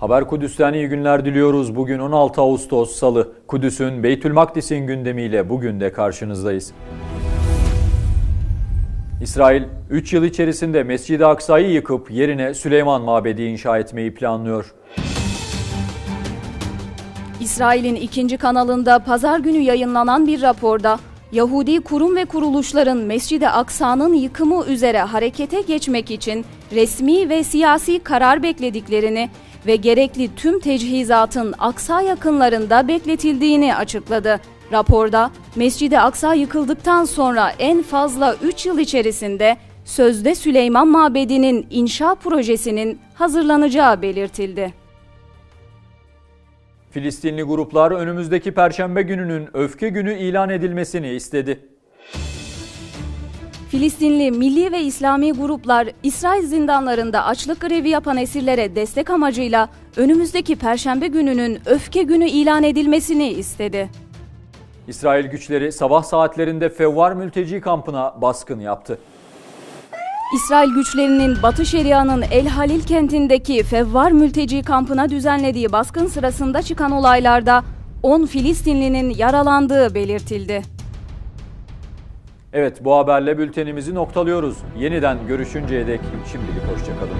Haber Kudüs'ten iyi günler diliyoruz. Bugün 16 Ağustos Salı. Kudüs'ün Beytül Makdis'in gündemiyle bugün de karşınızdayız. İsrail 3 yıl içerisinde Mescid-i Aksa'yı yıkıp yerine Süleyman Mabedi inşa etmeyi planlıyor. İsrail'in ikinci kanalında pazar günü yayınlanan bir raporda Yahudi kurum ve kuruluşların Mescid-i Aksa'nın yıkımı üzere harekete geçmek için resmi ve siyasi karar beklediklerini ve gerekli tüm tecihizatın Aksa yakınlarında bekletildiğini açıkladı. Raporda Mescid-i Aksa yıkıldıktan sonra en fazla 3 yıl içerisinde sözde Süleyman Mabedi'nin inşa projesinin hazırlanacağı belirtildi. Filistinli gruplar önümüzdeki perşembe gününün öfke günü ilan edilmesini istedi. Filistinli milli ve İslami gruplar İsrail zindanlarında açlık grevi yapan esirlere destek amacıyla önümüzdeki perşembe gününün öfke günü ilan edilmesini istedi. İsrail güçleri sabah saatlerinde Fevvar mülteci kampına baskın yaptı. İsrail güçlerinin Batı Şeria'nın El Halil kentindeki Fevvar mülteci kampına düzenlediği baskın sırasında çıkan olaylarda 10 Filistinlinin yaralandığı belirtildi. Evet bu haberle bültenimizi noktalıyoruz. Yeniden görüşünceye dek şimdilik hoşçakalın.